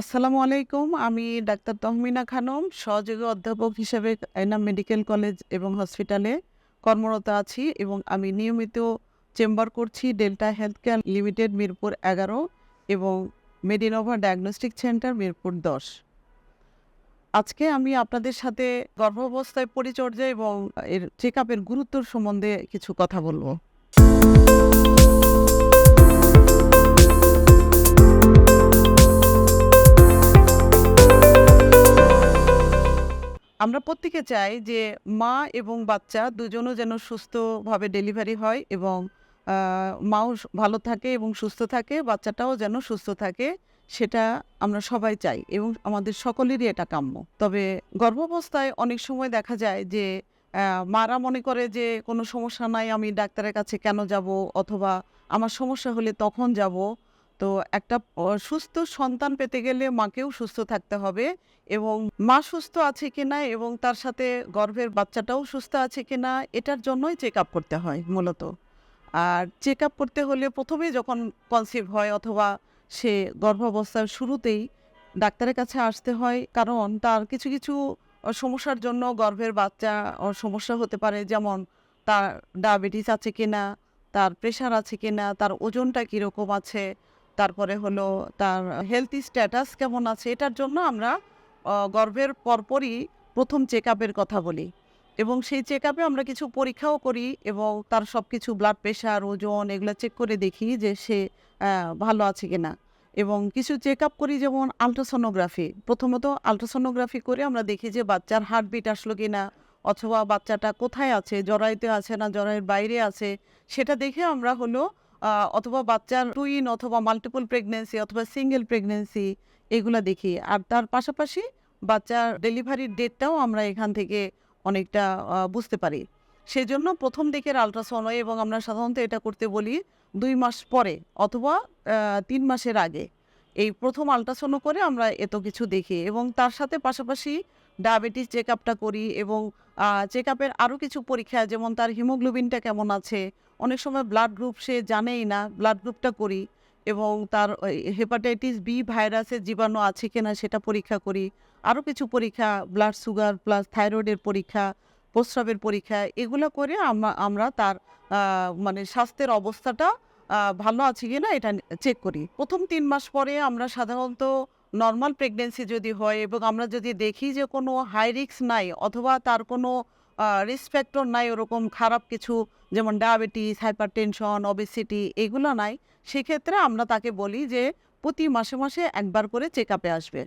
আসসালামু আলাইকুম। আমি ডাক্তার তহমিনা খানম, সহযোগী অধ্যাপক হিসেবে এনাম মেডিকেল কলেজ এবং হসপিটালে কর্মরত আছি এবং আমি নিয়মিত চেম্বার করছি Delta Health Care Limited Mirpur ১১ এবং মেডিনোভা ডায়াগনস্টিক সেন্টার মিরপুর ১০। আজকে আমি আপনাদের সাথে গর্ভাবস্থায় পরিচর্যা এবং এর চেকআপের গুরুত্ব সম্বন্ধে কিছু কথা বলব। আমরা প্রত্যেকে চাই যে মা এবং বাচ্চা দুজনও যেন সুস্থভাবে ডেলিভারি হয় এবং মাও ভালো থাকে এবং সুস্থ থাকে, বাচ্চাটাও যেন সুস্থ থাকে সেটা আমরা সবাই চাই এবং আমাদের সকলেরই এটা কাম্য। তবে গর্ভাবস্থায় অনেক সময় দেখা যায় যে মারা মনে করে যে কোনো সমস্যা নাই আমি ডাক্তারের কাছে কেন যাব? অথবা আমার সমস্যা হলে তখন যাব। তো একটা সুস্থ সন্তান পেতে গেলে মাকেও সুস্থ থাকতে হবে এবং মা সুস্থ আছে কিনা এবং তার সাথে গর্ভের বাচ্চাটাও সুস্থ আছে কিনা এটার জন্যই চেক আপ করতে হয় মূলত। আর চেক আপ করতে হলে প্রথমে যখন কনসিভ হয় অথবা সে গর্ভাবস্থার শুরুতেই ডাক্তারের কাছে আসতে হয় কারণ তার কিছু, কিছু সমস্যার জন্য গর্ভের বাচ্চা সমস্যা হতে পারে যেমন তার ডায়াবেটিস আছে কিনা, তার প্রেশার আছে কিনা, তার ওজনটা কীরকম আছে, তারপরে হলো তার হেলথ স্ট্যাটাস কেমন আছে এটার জন্য আমরা গর্ভের পরপরই ১ম চেকআপের কথা বলি এবং সেই চেকআপে আমরা কিছু পরীক্ষাও করি এবং তার সব কিছু ব্লাড প্রেশার, ওজন এগুলো চেক করে দেখি যে সে ভালো আছে কিনা এবং কিছু চেকআপ করি যেমন আল্ট্রাসোনোগ্রাফি। প্রথমত আল্ট্রাসোনোগ্রাফি করে আমরা দেখি যে বাচ্চার হার্টবিট আসলো কি না অথবা বাচ্চাটা কোথায় আছে, জরায়ুতে আছে না জরায়ুর বাইরে আছে সেটা দেখে আমরা হলো অথবা বাচ্চার টুইন অথবা মাল্টিপল প্রেগন্যান্সি অথবা সিঙ্গেল প্রেগন্যান্সি এগুলো দেখি। আর তার পাশাপাশি বাচ্চার ডেলিভারির ডেটটাও আমরা এখান থেকে অনেকটা বুঝতে পারি। সেজন্য প্রথম দিকের আল্ট্রাসাউন্ড হয় এবং আমরা সাধারণত এটা করতে বলি দুই মাস পরে অথবা তিন মাসের আগে। এই ১ম আল্ট্রাসাউন্ড করে আমরা এত কিছু দেখি এবং তার সাথে পাশাপাশি ডায়াবেটিস চেকআপটা করি এবং আ চেকআপের আরও কিছু পরীক্ষা যেমন তার হিমোগ্লোবিনটা কেমন আছে, অনেক সময় ব্লাড গ্রুপ সে জানেই না, ব্লাড গ্রুপটা করি এবং তার হেপাটাইটিস বি ভাইরাসের জীবাণু আছে কিনা সেটা পরীক্ষা করি। আরও কিছু পরীক্ষা ব্লাড সুগার প্লাস থাইরয়েডের পরীক্ষা, প্রস্রাবের পরীক্ষা এগুলো করে আমা আমরা তার মানে স্বাস্থ্যের অবস্থাটা ভালো আছে কিনা এটা চেক করি। ১ম ৩ মাস পরে আমরা সাধারণত নরমাল প্রেগন্যান্সি যদি হয় এবং আমরা যদি দেখি যে কোনো হাই রিস্ক নাই অথবা তার কোনো রিস্ক ফ্যাক্টর নাই ওরকম খারাপ কিছু যেমন ডায়াবেটিস, হাইপারটেনশন, ওবেসিটি এগুলো নাই, সেক্ষেত্রে আমরা তাকে বলি যে প্রতি মাসে, মাসে একবার করে চেকআপে আসবে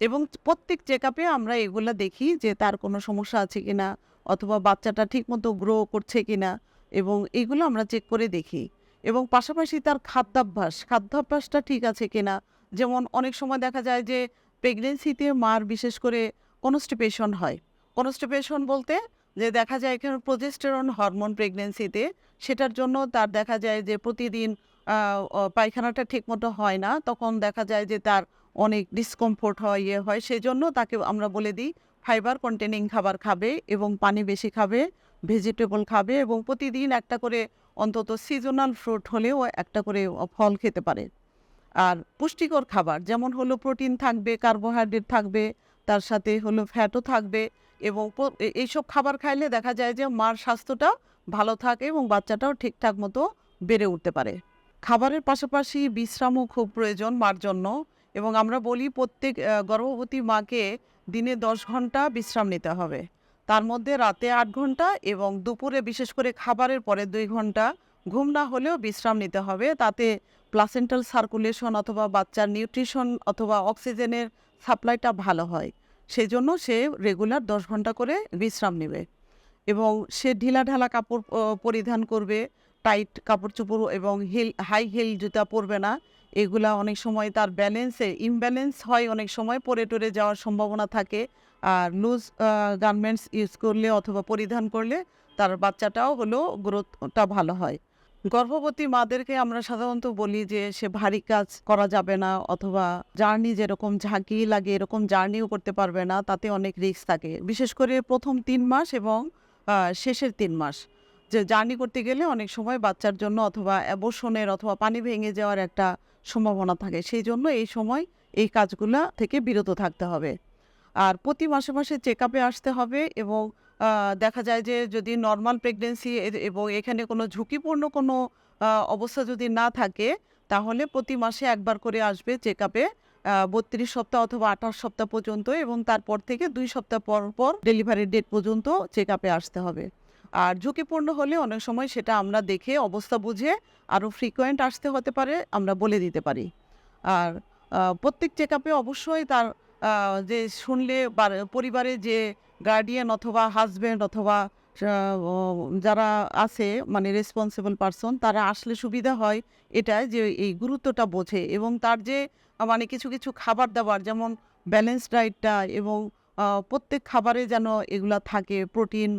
এবং প্রত্যেক চেকআপে আমরা এগুলা দেখি যে তার কোনো সমস্যা আছে কিনা অথবা বাচ্চাটা ঠিকমতো গ্রো করছে কি না এবং এগুলো আমরা চেক করে দেখি এবং পাশাপাশি তার খাদ্যাভ্যাস, খাদ্যাভ্যাসটা ঠিক আছে কিনা। যেমন অনেক সময় দেখা যায় যে প্রেগনেন্সিতে মার বিশেষ করে কনস্টিপেশন হয়। কনস্টিপেশন বলতে যে দেখা যায় এখানে প্রজেস্টেরন হরমোন প্রেগনেন্সিতে সেটার জন্য তার দেখা যায় যে প্রতিদিন পায়খানাটা ঠিকমতো হয় না। তখন দেখা যায় যে তার অনেক ডিসকমফোর্ট হয়, ইয়ে হয়। সেজন্য তাকে আমরা বলে দিই ফাইবার কন্টেনিং খাবার খাবে এবং পানি বেশি খাবে, ভেজিটেবল খাবে এবং প্রতিদিন একটা করে অন্তত সিজনাল ফ্রুট হলেও একটা করে ফল খেতে পারে। আর পুষ্টিকর খাবার যেমন হলো প্রোটিন থাকবে, কার্বোহাইড্রেট থাকবে, তার সাথে হলো ফ্যাটও থাকবে এবং এইসব খাবার খাইলে দেখা যায় যে মার স্বাস্থ্যটা ভালো থাকে এবং বাচ্চাটাও ঠিকঠাক মতো বেড়ে উঠতে পারে। খাবারের পাশাপাশি বিশ্রামও খুব প্রয়োজন মার জন্য এবং আমরা বলি প্রত্যেক গর্ভবতী মাকে দিনে ১০ ঘণ্টা বিশ্রাম নিতে হবে। তার মধ্যে রাতে আট ঘণ্টা এবং দুপুরে বিশেষ করে খাবারের পরে দুই ঘণ্টা ঘুম না হলেও বিশ্রাম নিতে হবে। তাতে প্লাসেন্টাল সার্কুলেশন অথবা বাচ্চার নিউট্রিশন অথবা অক্সিজেনের সাপ্লাইটা ভালো হয়। সেজন্য সে রেগুলার ১০ ঘণ্টা করে বিশ্রাম নেবে এবং সে ঢিলাঢালা কাপড় পরিধান করবে, টাইট কাপড়-চোপড় এবং হিল হাই হিল জুতা পরবে না। এগুলা অনেক সময় তার ব্যালেন্সে ইমব্যালেন্স হয় অনেক সময় পরে টরে যাওয়ার সম্ভাবনা থাকে। আর লুজ গার্মেন্টস ইউজ করলে অথবা পরিধান করলে তার বাচ্চাটাও হলো গ্রোথটা ভালো হয়। গর্ভবতী মাদেরকে আমরা সাধারণত বলি যে সে ভারী কাজ করা যাবে না অথবা জার্নি যেরকম ঝাঁকি লাগে, এরকম জার্নিও করতে পারবে না। তাতে অনেক রিস্ক থাকে। বিশেষ করে ১ম ৩ মাস এবং শেষের তিন মাস। যে জার্নি করতে গেলে অনেক সময় বাচ্চার জন্য অথবা অ্যাবর্শনের অথবা পানি ভেঙে যাওয়ার একটা সম্ভাবনা থাকে। সেই জন্য এই সময় এই কাজগুলা থেকে বিরত থাকতে হবে আর প্রতি মাসে মাসে চেক আসতে হবে এবং দেখা যায় যে যদি নর্মাল প্রেগনেন্সি এবং এখানে কোনো ঝুঁকিপূর্ণ কোনো অবস্থা যদি না থাকে, তাহলে প্রতি মাসে একবার করে আসবে চেক আপে বত্রিশ সপ্তাহ অথবা আঠাশ সপ্তাহ পর্যন্ত এবং তারপর থেকে দুই সপ্তাহ পর পর ডেলিভারির ডেট পর্যন্ত চেক আপে আসতে হবে। আর ঝুঁকিপূর্ণ হলে অনেক সময় সেটা আমরা দেখে, অবস্থা বুঝে, আরও ফ্রিকোয়েন্ট আসতে হতে পারে, আমরা বলে দিতে পারি। আর প্রত্যেক চেক আপে অবশ্যই তার যে শুনলে পরিবারে যে গার্ডিয়ান অথবা হাজব্যান্ড অথবা যারা আছে মানে রেসপন্সিবল পারসন তারা আসলে সুবিধা হয় এটাই যে এই গুরুত্বটা বোঝে এবং তার যে মানে কিছু কিছু খাবার দাবার, যেমন ব্যালেন্স ডায়েটটা এবং প্রত্যেক খাবারে যেন এগুলা থাকে প্রোটিন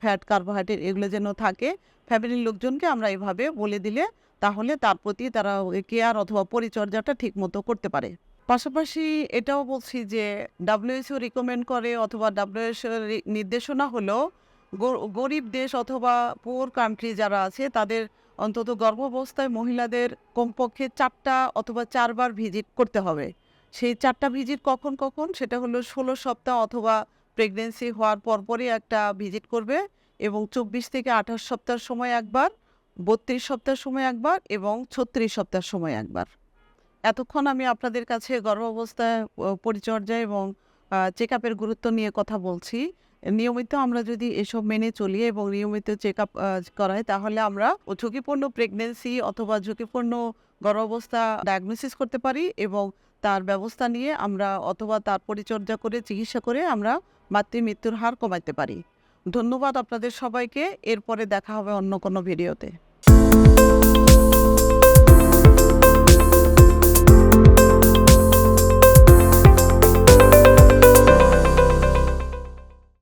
ফ্যাট কার্বোহাইড্রেট এগুলো যেন থাকে ফ্যামিলির লোকজনকে আমরা এভাবে বলে দিলে তাহলে তার প্রতি তারা কেয়ার অথবা পরিচর্যাটা ঠিকমতো করতে পারে। পাশাপাশি এটাও বলছি যে ডাব্লিউএইচও রিকমেন্ড করে অথবা ডাব্লিউএইচও নির্দেশনা হলো গরিব দেশ অথবা পুয়ার কান্ট্রি যারা আছে, তাদের অন্তত গর্ভাবস্থায় মহিলাদের কমপক্ষে চারটা অথবা চারবার ভিজিট করতে হবে। সেই চারটা ভিজিট কখন কখন? সেটা হলো ষোলো সপ্তাহ অথবা প্রেগনেন্সি হওয়ার পরপরই একটা ভিজিট করবে এবং চব্বিশ থেকে আঠাশ সপ্তাহ সময় একবার, বত্রিশ সপ্তাহ সময় একবার এবং ছত্রিশ সপ্তাহ সময় একবার। এতক্ষণ আমি আপনাদের কাছে গর্ভাবস্থায় আহ, পরিচর্যা এবং চেক আপের গুরুত্ব নিয়ে কথা বলছি। নিয়মিত আমরা যদি এসব মেনে চলি এবং নিয়মিত চেক আপ করাই তাহলে আমরা ঝুঁকিপূর্ণ প্রেগনেন্সি অথবা ঝুঁকিপূর্ণ গর্ভাবস্থা ডায়াগনোসিস করতে পারি এবং তার ব্যবস্থা নিয়ে আমরা অথবা তার পরিচর্যা করে চিকিৎসা করে আমরা মাতৃ মৃত্যুর হার কমাতে পারি। ধন্যবাদ আপনাদের সবাইকে। এরপরে দেখা হবে অন্য কোনো ভিডিওতে।